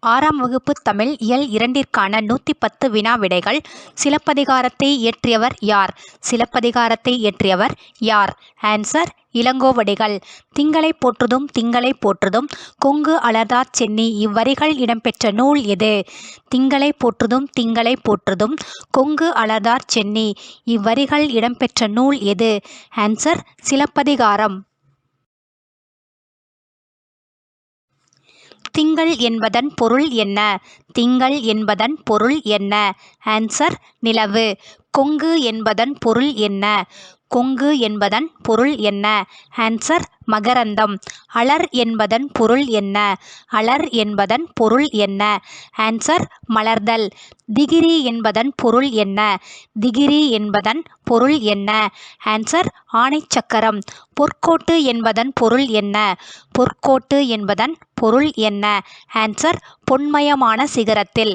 ஆறாம் வகுப்பு தமிழ் இயல் இரண்டிற்கான நூற்றி பத்து வினா விடைகள் சிலப்பதிகாரத்தை இயற்றியவர் யார்? சிலப்பதிகாரத்தை இயற்றியவர் யார்? ஆன்சர் இளங்கோவடிகள். திங்களை போற்றுதும் திங்களை போற்றுதும். கொங்கு அலர்தார் சென்னி இவ்வரிகள் இடம்பெற்ற நூல் எது? திங்களை போற்றுதும் திங்களை போற்றுதும். கொங்கு அலர்தார் சென்னி இவ்வரிகள் இடம்பெற்ற நூல் எது? ஆன்சர் சிலப்பதிகாரம். திங்கள் என்பதன் பொருள் என்ன? திங்கள் என்பதன் பொருள் என்ன? ஆன்சர் நிலவு. கொங்கு என்பதன் பொருள் என்ன? கொங்கு என்பதன் பொருள் என்ன? ஆன்சர் மகரந்தம். அலர் என்பதன் பொருள் என்ன? அலர் என்பதன் பொருள் என்ன? ஆன்சர் மலர்தல். திகிரி என்பதன் பொருள் என்ன? திகிரி என்பதன் பொருள் என்ன? ஆன்சர் ஆணைச்சக்கரம். பொற்கோட்டு என்பதன் பொருள் என்ன? பொற்கோட்டு என்பதன் பொருள் என்ன? ஆன்சர் பொன்மயமான சிகரத்தில்.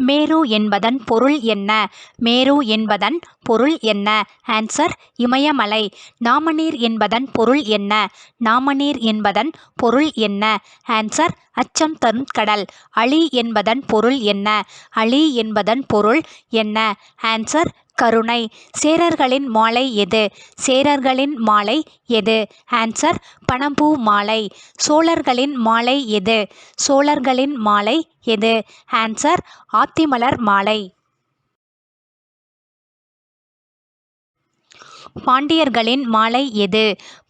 மேரு என்பதன் பொருள் என்ன? மேரு என்பதன் பொருள் என்ன? ஆன்சர் இமயமலை. நாமநீர் என்பதன் பொருள் என்ன? நாமநீர் என்பதன் பொருள் என்ன? ஆன்சர் அச்சம் தரும் கடல். அலி என்பதன் பொருள் என்ன? அலி என்பதன் பொருள் என்ன? ஆன்சர் கருணை. சேரர்களின் மாலை எது? சேரர்களின் மாலை எது? ஆன்சர் பனம்பூ மாலை. சோழர்களின் மாலை எது? சோழர்களின் மாலை எது? ஆன்சர் ஆத்திமலர் மாலை. பாண்டியர்களின் மாலை எது?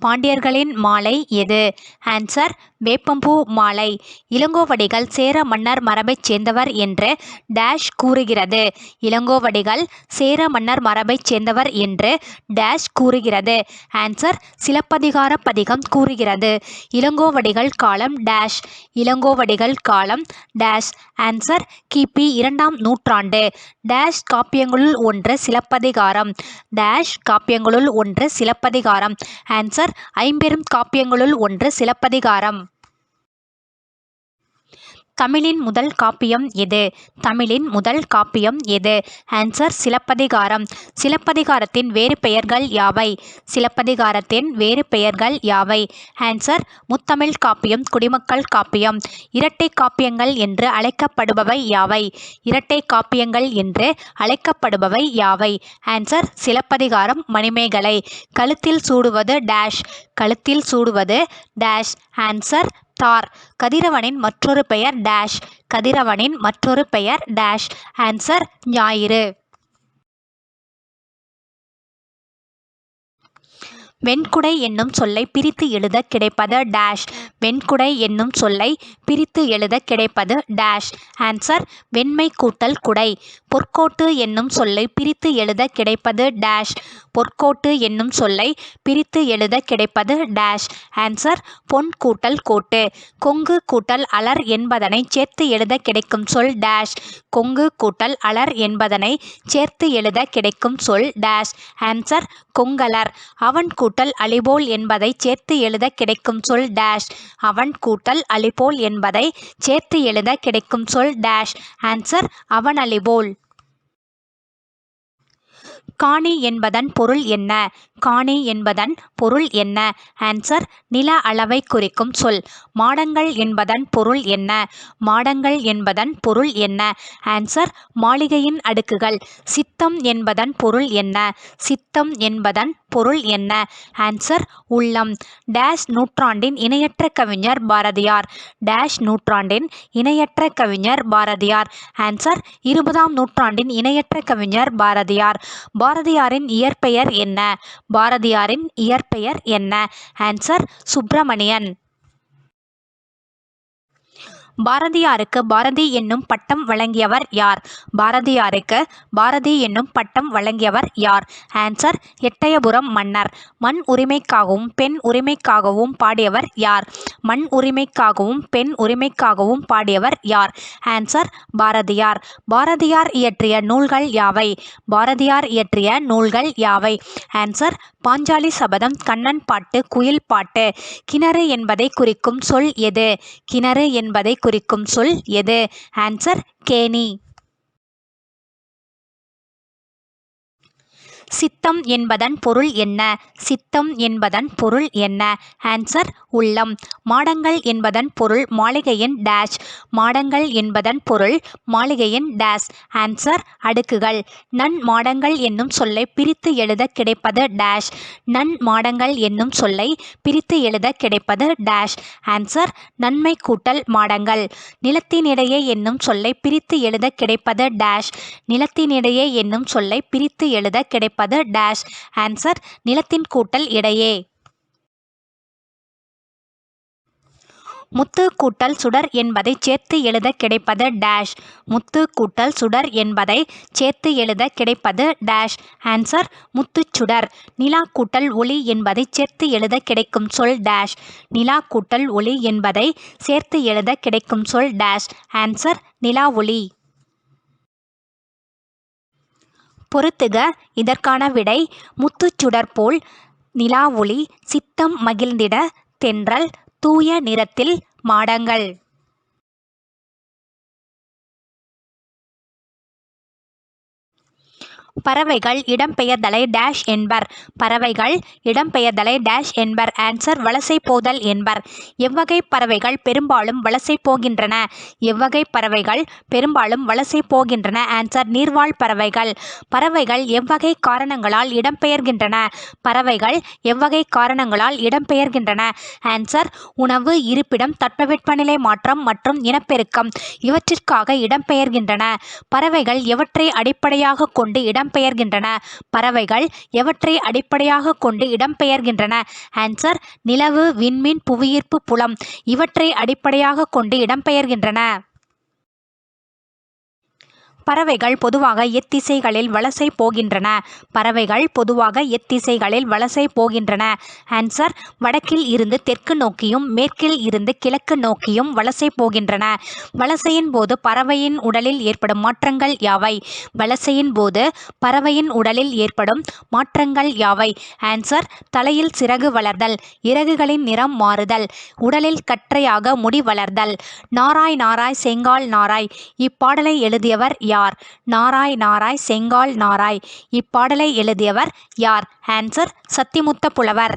பாண்டியர்களின் மாலை எது? ஆன்சர் வேப்பம்பூ மாலை. இளங்கோவடிகள் சேர மன்னர் மரபைச் சேர்ந்தவர் என்று டேஷ் கூறுகிறது. இளங்கோவடிகள் சேர மன்னர் மரபைச் சேர்ந்தவர் என்று டேஷ் கூறுகிறது. ஆன்சர் சிலப்பதிகார பதிகம் கூறுகிறது. இளங்கோவடிகள் காலம் டேஷ் இளங்கோவடிகள் காலம் டேஷ் ஆன்சர் கிபி இரண்டாம் நூற்றாண்டு. டேஷ் காப்பியங்களுள் ஒன்று சிலப்பதிகாரம். டேஷ் காப்பியங்கள் காப்பியங்களுள் ஒன்று சிலப்பதிகாரம். ஆன்சர் ஐம்பெரும் காப்பியங்களுள் ஒன்று சிலப்பதிகாரம். தமிழின் முதல் காப்பியம் எது? தமிழின் முதல் காப்பியம் எது? ஆன்சர் சிலப்பதிகாரம். சிலப்பதிகாரத்தின் வேறு பெயர்கள் யாவை? சிலப்பதிகாரத்தின் வேறு பெயர்கள் யாவை? ஆன்சர் முத்தமிழ் காப்பியம் குடிமக்கள் காப்பியம். இரட்டை காப்பியங்கள் என்று அழைக்கப்படுபவை யாவை? இரட்டை காப்பியங்கள் என்று அழைக்கப்படுபவை யாவை? ஆன்சர் சிலப்பதிகாரம் மணிமேகலை. கழுத்தில் சூடுவது டேஷ் கழுத்தில் சூடுவது டேஷ் ஆன்சர் ஸ்டார் கதிரவனின் மற்றொரு பெயர் டேஷ். கதிரவனின் மற்றொரு பெயர் டேஷ். ஆன்சர் ஞாயிறு. வெண்குடை என்னும் சொல்லை பிரித்து எழுத கிடைப்பது டேஷ். வெண்குடை என்னும் சொல்லை பிரித்து எழுத கிடைப்பது டேஷ். ஆன்சர் வெண்மை கூட்டல் குடை. பொற்கோட்டு என்னும் சொல்லை பிரித்து எழுத கிடைப்பது டேஷ் பொற்கோட்டு என்னும் சொல்லை பிரித்து எழுத கிடைப்பது டேஷ் ஆன்சர் பொன் கூட்டல் கோட்டு. கொங்கு கூட்டல் அலர் என்பதனை சேர்த்து எழுத கிடைக்கும் சொல் டேஷ் கொங்கு கூட்டல் அலர் என்பதனை சேர்த்து எழுத கிடைக்கும் சொல் டேஷ் ஆன்சர் கொங்கலர். அவன் கூட்டல் அலிபோல் என்பதை சேர்த்து எழுத கிடைக்கும் சொல் டேஷ் அவன் கூட்டல் அலிபோல் என்பதை சேர்த்து எழுத கிடைக்கும் சொல் டேஷ் ஆன்சர் அவன் அலிபோல். காணி என்பதன் பொருள் என்ன? காணி என்பதன் பொருள் என்ன? ஆன்சர் நில அளவை குறிக்கும் சொல். மாடங்கள் என்பதன் பொருள் என்ன? மாடங்கள் என்பதன் பொருள் என்ன? ஆன்சர் மாளிகையின் அடுக்குகள். சித்தம் என்பதன் பொருள் என்ன? சித்தம் என்பதன் பொருள் என்ன? ஆன்சர் உள்ளம். டேஷ் நூற்றாண்டின் இணையற்ற கவிஞர் பாரதியார். டேஷ் நூற்றாண்டின் இணையற்ற கவிஞர் பாரதியார். ஆன்சர் இருபதாம் நூற்றாண்டின் இணையற்ற கவிஞர் பாரதியார். பாரதியாரின் இயற்பெயர் என்ன? பாரதியாரின் இயற்பெயர் என்ன? ஆன்சர் சுப்பிரமணியன். பாரதியாருக்கு பாரதி என்னும் பட்டம் வழங்கியவர் யார்? பாரதியாருக்கு பாரதி என்னும் பட்டம் வழங்கியவர் யார்? ஆன்சர் எட்டயபுரம் மன்னர். மண் உரிமைக்காகவும் பெண் உரிமைக்காகவும் பாடியவர் யார்? மண் உரிமைக்காகவும் பெண் உரிமைக்காகவும் பாடியவர் யார்? ஆன்சர் பாரதியார். பாரதியார் இயற்றிய நூல்கள் யாவை? பாரதியார் இயற்றிய நூல்கள் யாவை? ஆன்சர் பாஞ்சாலி சபதம் கண்ணன் பாட்டு குயில் பாட்டு. கிணறு என்பதை குறிக்கும் சொல் எது? கிணறு என்பதை குறிக்கும் சொல் எது? ஆன்சர் கேணி. சித்தம் என்பதன் பொருள் என்ன? சித்தம் என்பதன் பொருள் என்ன? ஆன்சர் உள்ளம். மாடங்கள் என்பதன் பொருள் மாளிகையின் டேஷ் மாடங்கள் என்பதன் பொருள் மாளிகையின் டேஷ் ஆன்சர் அடுக்குகள். நன் மாடங்கள் என்னும் சொல்லை பிரித்து எழுத கிடைப்பது டேஷ் நன் மாடங்கள் என்னும் சொல்லை பிரித்து எழுத கிடைப்பது டேஷ் ஆன்சர் நன்மை கூட்டல் மாடங்கள். நிலத்தினிடையே என்னும் சொல்லை பிரித்து எழுத கிடைப்பது டேஷ் நிலத்தினிடையே என்னும் சொல்லை பிரித்து எழுத கிடைப்பது டேஷ் ஆன்சர் நிலத்தின் கூட்டல் இடையே. முத்து கூட்டல் சுடர் என்பதை சேர்த்து எழுத கிடைப்பது டேஷ் முத்து கூட்டல் சுடர் என்பதை சேர்த்து எழுத கிடைப்பது டேஷ் ஆன்சர் முத்துச்சுடர் நிலா கூட்டல் ஒளி என்பதை சேர்த்து எழுத கிடைக்கும் சொல் டேஷ் நிலா கூட்டல் ஒளி என்பதை சேர்த்து எழுத கிடைக்கும் சொல் டேஷ் ஆன்சர் நிலா ஒளி பொறுத்துக இதற்கான விடை முத்துச்சுடர் போல் சித்தம் மகிழ்ந்திட தென்றல் தூய நிறத்தில் மாடங்கள். பறவைகள் இடம்பெயர்தலை டேஷ் என்பர். பறவைகள் இடம்பெயர்தலை டேஷ் என்பர். ஆன்சர் வலசை போதல் என்பர். எவ்வகை பறவைகள் பெரும்பாலும் வலசை போகின்றன? எவ்வகை பறவைகள் பெரும்பாலும் வலசை போகின்றன? ஆன்சர் நீர்வாழ் பறவைகள். பறவைகள் எவ்வகை காரணங்களால் இடம்பெயர்கின்றன? பறவைகள் எவ்வகை காரணங்களால் இடம்பெயர்கின்றன? ஆன்சர் உணவு இருப்பிடம் தட்பவெட்பநிலை மாற்றம் மற்றும் இனப்பெருக்கம் இவற்றிற்காக இடம்பெயர்கின்றன. பறவைகள் எவற்றை அடிப்படையாக கொண்டு இடம் இடம்பெயர்கின்றன. பறவைகள் எவற்றை அடிப்படையாக கொண்டு இடம்பெயர்கின்றன? ஆன்சர் நிலவு விண்மீன் புவியீர்ப்பு புலம் இவற்றை அடிப்படையாக கொண்டு இடம்பெயர்கின்றன. பறவைகள் பொதுவாக எத்திசைகளில் வலசை போகின்றன. பறவைகள் பொதுவாக எத்திசைகளில் வலசை போகின்றன. ஆன்சர் வடக்கில் இருந்து தெற்கு நோக்கியும் மேற்கில் இருந்து கிழக்கு நோக்கியும் வலசை போகின்றன. வலசையின் போது பறவையின் உடலில் ஏற்படும் மாற்றங்கள் யாவை? வலசையின் போது பறவையின் உடலில் ஏற்படும் மாற்றங்கள் யாவை? ஆன்சர் தலையில் சிறகு வளர்தல் இறகுகளின் நிறம் மாறுதல் உடலில் கற்றையாக முடி வளர்தல். நாராய் நாராய் செங்கால் நாராய். இப்பாடலை எழுதியவர் யார்? நாராய் நாராய் செங்கால் நாராய். இப்பாடலை எழுதியவர் யார்? ஆன்சர் சத்திமுத்த புலவர்.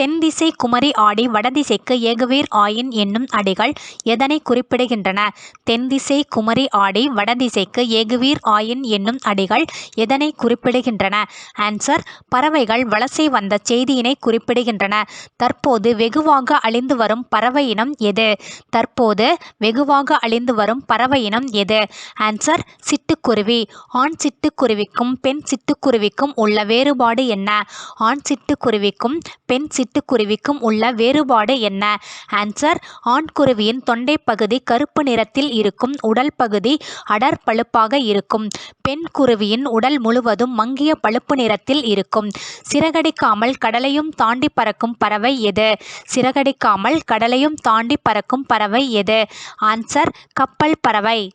தென்திசை குமரி ஆடி வடதிசைக்கு ஏகவீர் ஆயின் என்னும் அடிகள் எதனை குறிப்பிடுகின்றன? தென்திசை குமரி ஆடி வடதிசைக்கு ஏகுவீர் ஆயின் என்னும் அடிகள் எதனை குறிப்பிடுகின்றன? ஆன்சர் பறவைகள் வலசை வந்த செய்தியினை குறிப்பிடுகின்றன. தற்போது வெகுவாக அழிந்து வரும் பறவை இனம் எது? தற்போது வெகுவாக அழிந்து வரும் பறவை இனம் எது? ஆன்சர் சிட்டுக்குருவி. ஆண் சிட்டுக்குருவிக்கும் பெண் சிட்டுக்குருவிக்கும் உள்ள வேறுபாடு என்ன? ஆண் சிட்டுக்குருவிக்கும் பெண் சிட்டு சிட்டுக்குருவிக்கும் உள்ள வேறுபாடு என்ன? ஆன்சர் ஆண்குருவியின் தொண்டை பகுதி கருப்பு நிறத்தில் இருக்கும் உடல் பகுதி அடர் பழுப்பாக இருக்கும். பெண் குருவியின் உடல் முழுவதும் மங்கிய பழுப்பு நிறத்தில் இருக்கும். சிறகடிக்காமல் கடலையும் தாண்டி பறக்கும் பறவை எது? சிறகடிக்காமல் கடலையும் தாண்டி பறக்கும் பறவை எது? ஆன்சர் கப்பல் பறவை.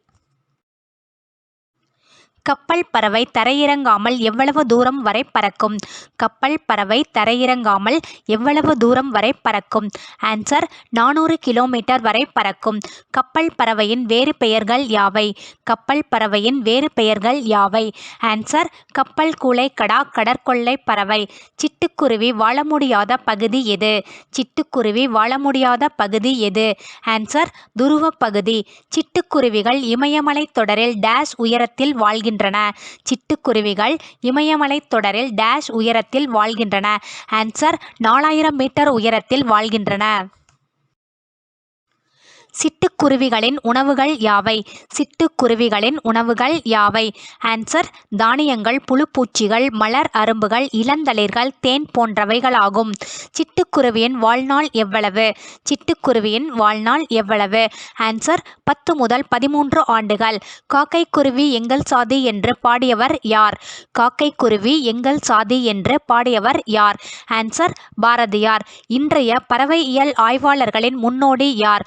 கப்பல் பறவை தரையிறங்காமல் எவ்வளவு தூரம் வரை பறக்கும்? கப்பல் பறவை தரையிறங்காமல் எவ்வளவு தூரம் வரை பறக்கும்? ஆன்சர் நானூறு கிலோமீட்டர் வரை பறக்கும். கப்பல் பறவையின் வேறு பெயர்கள் யாவை? கப்பல் பறவையின் வேறு பெயர்கள் யாவை? ஆன்சர் கப்பல் கூளை கடா கடற்கொள்ளை பறவை. சிட்டுக்குருவி வாழ முடியாத பகுதி எது? சிட்டுக்குருவி வாழ முடியாத பகுதி எது? ஆன்சர் துருவ பகுதி. சிட்டுக்குருவிகள் இமயமலை தொடரில் டேஷ் உயரத்தில் வாழ்கின்றன. சிட்டுக்குருவிகள் இமயமலை தொடரில் டேஷ் உயரத்தில் வாழ்கின்றன. ஆன்சர் நாலாயிரம் மீட்டர் உயரத்தில் வாழ்கின்றன. சிட்டுக்குருவிகளின் உணவுகள் யாவை? சிட்டுக்குருவிகளின் உணவுகள் யாவை? ஆன்சர் தானியங்கள் புழுப்பூச்சிகள் மலர் அரும்புகள் இளந்தளிர்கள் தேன் போன்றவைகளாகும். சிட்டுக்குருவியின் வாழ்நாள் எவ்வளவு? சிட்டுக்குருவியின் வாழ்நாள் எவ்வளவு? ஆன்சர் பத்து முதல் பதிமூன்று ஆண்டுகள். காக்கைக்குருவி எங்கள் சாதி என்று பாடியவர் யார்? காக்கைக்குருவி எங்கள் சாதி என்று பாடியவர் யார்? ஆன்சர் பாரதியார். இன்றைய பறவையியல் ஆய்வாளர்களின் முன்னோடி யார்?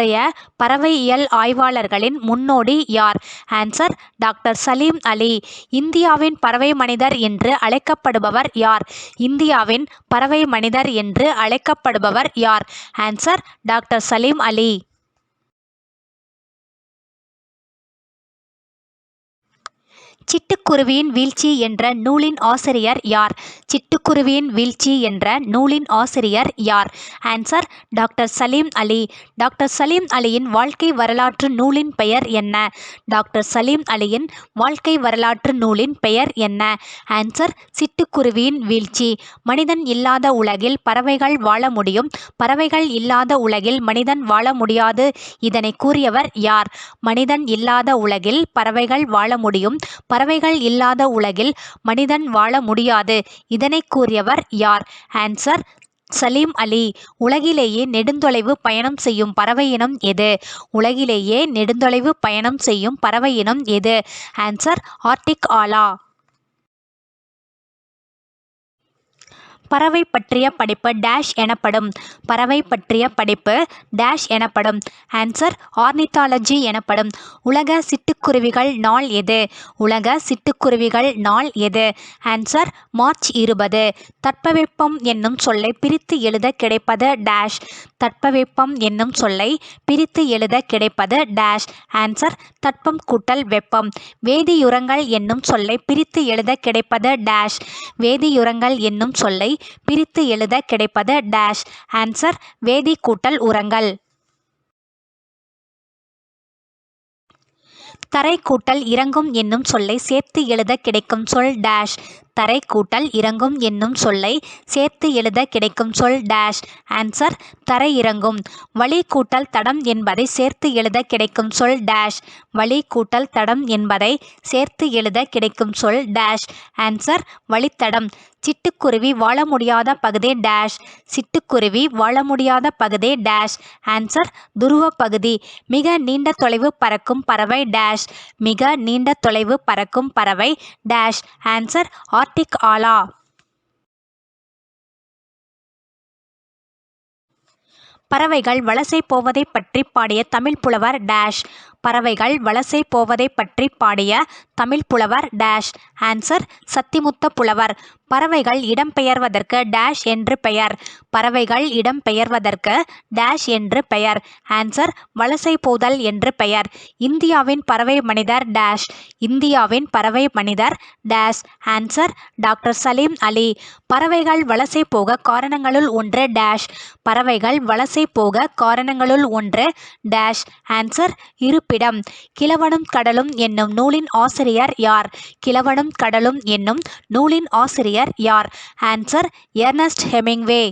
இன்றைய பறவையியல் ஆய்வாளர்களின் முன்னோடி யார்? ஆன்சர் டாக்டர் சலீம் அலி இந்தியாவின் பறவை மனிதர் என்று அழைக்கப்படுபவர் யார்? இந்தியாவின் பறவை மனிதர் என்று அழைக்கப்படுபவர் யார்? ஆன்சர் டாக்டர் சலீம் அலி சிட்டுக்குருவியின் வீழ்ச்சி என்ற நூலின் ஆசிரியர் யார்? சிட்டுக்குருவியின் வீழ்ச்சி என்ற நூலின் ஆசிரியர் யார்? Answer doctor Salim Ali doctor Salim அலியின் வாழ்க்கை வரலாற்று நூலின் பெயர் என்ன? டாக்டர் சலீம் அலியின் வாழ்க்கை வரலாற்று நூலின் பெயர் என்ன? ஆன்சர் சிட்டுக்குருவியின் வீழ்ச்சி. மனிதன் இல்லாத உலகில் பறவைகள் வாழ முடியும். பறவைகள் இல்லாத உலகில் மனிதன் வாழ முடியாது. இதனை கூறியவர் யார்? மனிதன் இல்லாத உலகில் பறவைகள் வாழ முடியும். பறவைகள் இல்லாத உலகில் மனிதன் வாழ முடியாது. இதனை கூறியவர் யார்? ஆன்சர் சலீம் அலி. உலகிலேயே நெடுந்தொலைவு பயணம் செய்யும் பறவை இனம் எது? உலகிலேயே நெடுந்தொலைவு பயணம் செய்யும் பறவை இனம் எது? ஆன்சர் ஆர்டிக் ஆலா. பறவை பற்றிய படைப்பு டேஷ் எனப்படும். பறவை பற்றிய படைப்பு டேஷ் எனப்படும். ஆன்சர் ஆர்னித்தாலஜி எனப்படும். உலக சிட்டுக்குருவிகள் நாள் எது? உலக சிட்டுக்குருவிகள் நாள் எது? ஆன்சர் மார்ச் இருபது. தட்பவெப்பம் என்னும் சொல்லை பிரித்து எழுத கிடைப்பது டேஷ். தட்பவெப்பம் என்னும் சொல்லை பிரித்து எழுத கிடைப்பது டேஷ். ஆன்சர் தட்பம் கூட்டல் வெப்பம். வேதியுரங்கள் என்னும் சொல்லை பிரித்து எழுத கிடைப்பது டேஷ். வேதியுரங்கள் என்னும் சொல்லை பிரித்து எழுத கிடைப்பது டேஷ் ஆன்சர் வேதி கூட்டல் உரங்கள். தரை கூட்டல் இறங்கும் என்னும் சொல்லை சேர்த்து எழுத கிடைக்கும் சொல் டேஷ் தரை கூட்டல் இறங்கும் என்னும் சொல்லை சேர்த்து எழுத கிடைக்கும் சொல் டேஷ் ஆன்சர் தரை இறங்கும் வழி கூட்டல் தடம் என்பதை சேர்த்து எழுத கிடைக்கும் சொல் டேஷ் வழி கூட்டல் தடம் என்பதை சேர்த்து எழுத கிடைக்கும் சொல் டேஷ் ஆன்சர் வழித்தடம். சிட்டுக்குருவி வாழ முடியாத பகுதி டேஷ் சிட்டுக்குருவி வாழ முடியாத பகுதி டேஷ் ஆன்சர் துருவ பகுதி. மிக நீண்ட தொலைவு பறக்கும் பறவை டேஷ் மிக நீண்ட தொலைவு பறக்கும் பறவை டேஷ் ஆன்சர் ஆர் கார்த்திக் ஆலா. பறவைகள் வலசை போவதை பற்றி பாடிய தமிழ் புலவர் டேஷ். பறவைகள் வலசை போவதை பற்றி பாடிய தமிழ் புலவர் டேஷ். ஆன்சர் சத்திமுத்த புலவர். பறவைகள் இடம்பெயர்வதற்கு டேஷ் என்று பெயர். பறவைகள் இடம்பெயர்வதற்கு டேஷ் என்று பெயர். ஆன்சர் வலசை போதல் என்று பெயர். இந்தியாவின் பறவை மனிதர் டேஷ். இந்தியாவின் பறவை மனிதர் dash. Answer doctor Salim Ali. பறவைகள் வலசை போக காரணங்களுள் ஒன்று டேஷ். பறவைகள் வலசை போக காரணங்களுள் ஒன்று டேஷ். ஆன்சர் இரு இருப்பிடம் கிழவனும் கடலும் என்னும் நூலின் ஆசிரியர் யார்? கிழவனும் கடலும் என்னும் நூலின் ஆசிரியர் யார்? ஆன்சர் எர்னஸ்ட் ஹெமிங்வே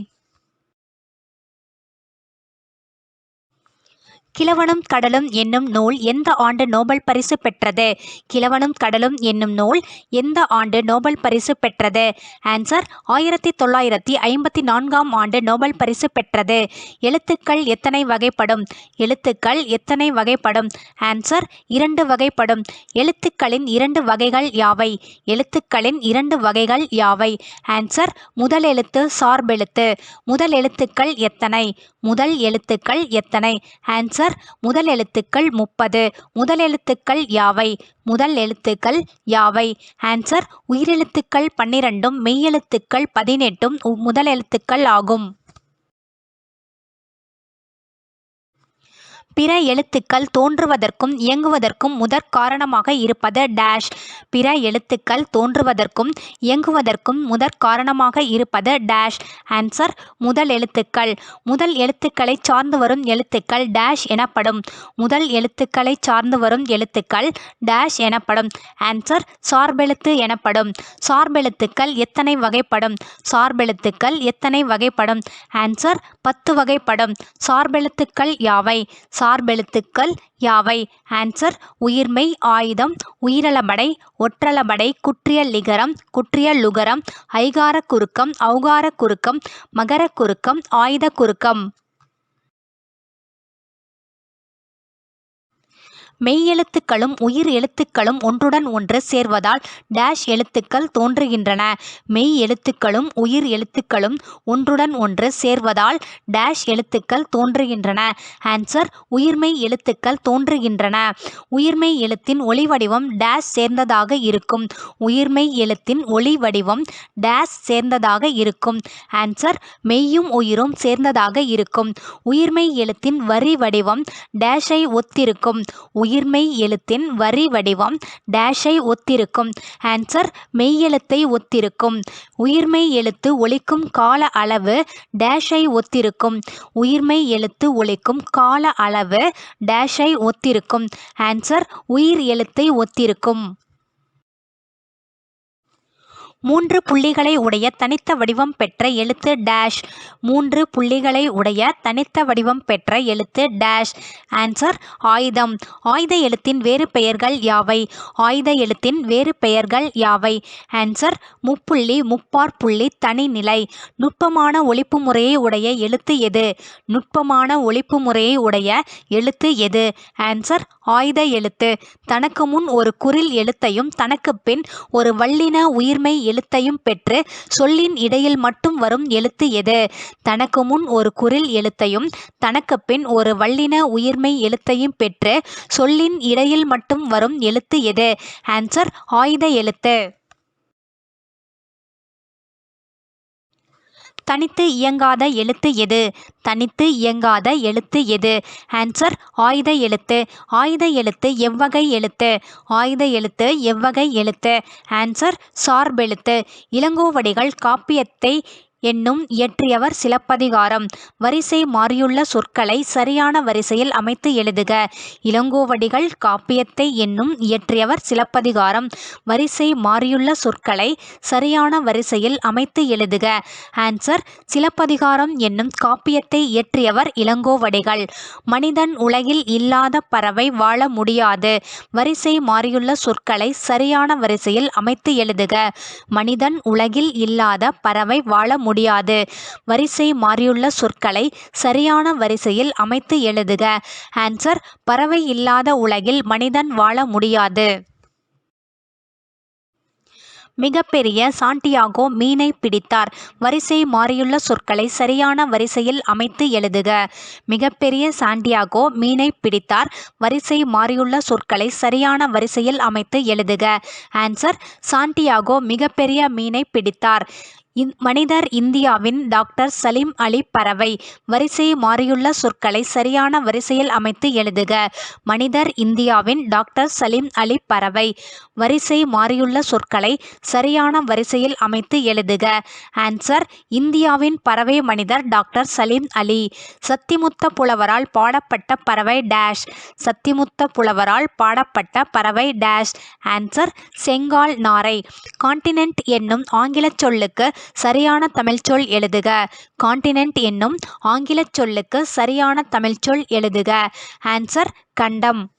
கிழவனும் கடலும் என்னும் நூல் எந்த ஆண்டு நோபல் பரிசு பெற்றது? கிழவனும் கடலும் என்னும் நூல் எந்த ஆண்டு நோபல் பரிசு பெற்றது? ஆன்சர் ஆயிரத்தி தொள்ளாயிரத்தி ஐம்பத்தி நான்காம் ஆண்டு நோபல் பரிசு பெற்றது. எழுத்துக்கள் எத்தனை வகைப்படும்? எழுத்துக்கள் எத்தனை வகைப்படும்? ஆன்சர் இரண்டு வகைப்படும். எழுத்துக்களின் இரண்டு வகைகள் யாவை? எழுத்துக்களின் இரண்டு வகைகள் யாவை? ஆன்சர் முதல் எழுத்து சார்பெழுத்து. முதல் எழுத்துக்கள் எத்தனை? முதல் எழுத்துக்கள் எத்தனை? ஆன்சர் முதல் எழுத்துக்கள் முப்பது. முதல் எழுத்துக்கள் யாவை? முதல் எழுத்துக்கள் யாவை? ஆன்சர் உயிரெழுத்துக்கள் பன்னிரண்டும் மெய்யெழுத்துக்கள் பதினெட்டும் முதல் எழுத்துக்கள் ஆகும். பிற எழுத்துக்கள் தோன்றுவதற்கும் இயங்குவதற்கும் முதற் காரணமாக இருப்பது டேஷ். பிற எழுத்துக்கள் தோன்றுவதற்கும் இயங்குவதற்கும் முதற் காரணமாக இருப்பது டேஷ். ஆன்சர் முதல் எழுத்துக்கள். முதல் எழுத்துக்களை சார்ந்து வரும் எழுத்துக்கள் டேஷ் எனப்படும். முதல் எழுத்துக்களை சார்ந்து வரும் எழுத்துக்கள் டேஷ் எனப்படும். ஆன்சர் சார்பெழுத்து எனப்படும். சார்பெழுத்துக்கள் எத்தனை வகைப்படும்? சார்பெழுத்துக்கள் எத்தனை வகைப்படும்? ஆன்சர் பத்து வகைப்படும். சார்பெழுத்துக்கள் யாவை? சார்பெழுத்துக்கள் யாவை? ஆன்சர் உயிர்மெய் ஆயுதம் உயிரளபடை ஒற்றளபடை குற்றியல் நிகரம் குற்றியல் லுகரம் ஐகாரக் குறுக்கம் அவுகாரக் குறுக்கம் மகரக் குறுக்கம் ஆயுத குறுக்கம். மெய் எழுத்துக்களும் உயிர் எழுத்துக்களும் ஒன்றுடன் ஒன்று சேர்வதால் டேஷ் எழுத்துக்கள் தோன்றுகின்றன. மெய் எழுத்துக்களும் உயிர் எழுத்துக்களும் ஒன்றுடன் ஒன்று சேர்வதால் டேஷ் எழுத்துக்கள் தோன்றுகின்றன. ஆன்சர் உயிர்மெய் எழுத்துக்கள் தோன்றுகின்றன. உயிர்மெய் எழுத்தின் ஒளி வடிவம் டேஷ் சேர்ந்ததாக இருக்கும். உயிர்மெய் எழுத்தின் ஒளி வடிவம் டேஷ் சேர்ந்ததாக இருக்கும். ஆன்சர் மெய்யும் உயிரும் சேர்ந்ததாக இருக்கும். உயிர்மெய் எழுத்தின் வரி வடிவம் டேஷை ஒத்திருக்கும். உயிர்மெய் எழுத்தின் வரி வடிவம் டேஷை ஒத்திருக்கும். ஆன்சர் மெய்யெழுத்தை ஒத்திருக்கும். உயிர்மெய் எழுத்து ஒழிக்கும் கால அளவு டேஷை ஒத்திருக்கும். உயிர்மெய் எழுத்து ஒழிக்கும் கால அளவு டேஷை ஒத்திருக்கும். ஆன்சர் உயிர் எழுத்தை ஒத்திருக்கும். மூன்று புள்ளிகளை உடைய தனித்த வடிவம் பெற்ற எழுத்து டேஷ் மூன்று புள்ளிகளை உடைய தனித்த வடிவம் பெற்ற எழுத்து டேஷ் ஆன்சர் ஆயுதம். ஆயுத எழுத்தின் வேறு பெயர்கள் யாவை? ஆயுத எழுத்தின் வேறு பெயர்கள் யாவை? ஆன்சர் முப்புள்ளி முப்பார் புள்ளி தனிநிலை நுட்பமான ஒழிப்பு முறையை உடைய எழுத்து எது? நுட்பமான ஒழிப்பு முறையை உடைய எழுத்து எது? ஆன்சர் ஆயுத எழுத்து. தனக்கு முன் ஒரு குரில் எழுத்தையும் தனக்கு பின் ஒரு வல்லின உயிர்மை எழுத்தையும் பெற்று சொல்லின் இடையில் மட்டும் வரும் எழுத்து எது? தனக்கு முன் ஒரு குரில் எழுத்தையும் தனக்கு பின் ஒரு வல்லின உயிர்மை எழுத்தையும் பெற்று சொல்லின் இடையில் மட்டும் வரும் எழுத்து எது? ஆன்சர் ஆயுத எழுத்து. தனித்து இயங்காத எழுத்து எது? தனித்து இயங்காத எழுத்து எது? ஆன்சர் ஆயுத எழுத்து. ஆயுத எழுத்து எவ்வகை எழுத்து? ஆயுத எழுத்து எவ்வகை எழுத்து? ஆன்சர் சார்பெழுத்து. இளங்கோவடிகள் காப்பியத்தை என்னும் இயற்றியவர் சிலப்பதிகாரம். வரிசை மாறியுள்ள சொற்களை சரியான வரிசையில் அமைத்து எழுதுக. இளங்கோவடிகள் காப்பியத்தை என்னும் இயற்றியவர் சிலப்பதிகாரம். வரிசை மாறியுள்ள சொற்களை சரியான வரிசையில் அமைத்து எழுதுக. ஆன்சர் சிலப்பதிகாரம் என்னும் காப்பியத்தை இயற்றியவர் இளங்கோவடிகள். மனிதன் உலகில் இல்லாத பறவை வாழ முடியாது. வரிசை மாறியுள்ள சொற்களை சரியான வரிசையில் அமைத்து எழுதுக. மனிதன் உலகில் இல்லாத பறவை வாழ முடியாது. வரிசை மாறியுள்ள சொற்களை சரியான வரிசையில் அமைத்து எழுதுக. ஆன்சர் பறவை இல்லாத உலகில் மனிதன் வாழ முடியாது. மிகப்பெரிய சாண்டியாகோ மீனை பிடித்தார். வரிசை மாறியுள்ள சொற்களை சரியான வரிசையில் அமைத்து எழுதுக. மிகப்பெரிய சாண்டியாகோ மீனை பிடித்தார். வரிசை மாறியுள்ள சொற்களை சரியான வரிசையில் அமைத்து எழுதுக. ஆன்சர் சாண்டியாகோ மிகப்பெரிய மீனை பிடித்தார். மனிதர் இந்தியாவின் டாக்டர் சலீம் அலி பறவை வரிசை மாறியுள்ள சொற்களை சரியான வரிசையில் அமைத்து எழுதுக. மனிதர் இந்தியாவின் டாக்டர் சலீம் அலி பறவை வரிசை மாறியுள்ள சொற்களை சரியான வரிசையில் அமைத்து எழுதுக. ஆன்சர் இந்தியாவின் பறவை மனிதர் டாக்டர் சலீம் அலி. சத்திமுத்த புலவரால் பாடப்பட்ட பறவை டேஷ். சத்திமுத்த புலவரால் பாடப்பட்ட பறவை டேஷ். ஆன்சர் செங்கால் நாரை. கான்டினென்ட் என்னும் ஆங்கிலச் சொல்லுக்கு சரியான தமிழ்ச்சொல் எழுதுக. காண்டினென்ட் என்னும் ஆங்கிலச் சொல்லுக்கு சரியான தமிழ்ச்சொல் எழுதுக. ஆன்சர் கண்டம்.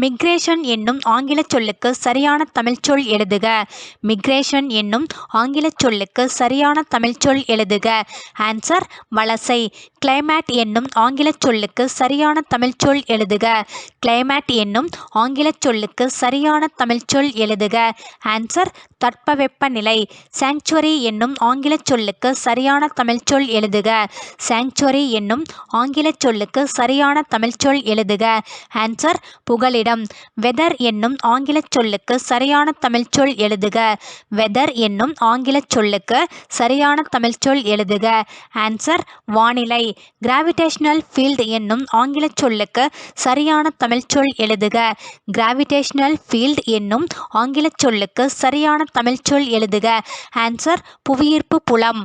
மிக்ரேஷன் என்னும் ஆங்கிலச் சொல்லுக்கு சரியான தமிழ்ச்சொல் எழுதுக. மிக்ரேஷன் என்னும் ஆங்கிலச் சொல்லுக்கு சரியான தமிழ்ச்சொல் எழுதுக. ஆன்சர் வலசை. கிளைமேட் என்னும் ஆங்கிலச் சொல்லுக்கு சரியான தமிழ்ச்சொல் எழுதுக. கிளைமேட் என்னும் ஆங்கிலச் சொல்லுக்கு சரியான தமிழ்ச்சொல் எழுதுக. ஆன்சர் தட்பவெப்பநிலை. சாங்சுவரி என்னும் ஆங்கிலச் சொல்லுக்கு சரியான தமிழ்ச்சொல் எழுதுக. சாங்சுவரி என்னும் ஆங்கிலச் சொல்லுக்கு சரியான தமிழ்ச்சொல் எழுதுக. ஆன்சர் புகலிடம் இடம் வெதர் என்னும் ஆங்கிலச் சொல்லுக்கு சரியான தமிழ்ச்சொல் எழுதுக. வெதர் என்னும் ஆங்கிலச் சொல்லுக்கு சரியான தமிழ்ச்சொல் எழுதுக. ஆன்சர் வானிலை. கிராவிடேஷனல் ஃபீல்ட் என்னும் ஆங்கிலச் சொல்லுக்கு சரியான தமிழ்ச்சொல் எழுதுக. கிராவிடேஷனல் ஃபீல்ட் என்னும் ஆங்கிலச் சொல்லுக்கு சரியான தமிழ்ச்சொல் எழுதுக. ஆன்சர் புவியீர்ப்பு புலம்.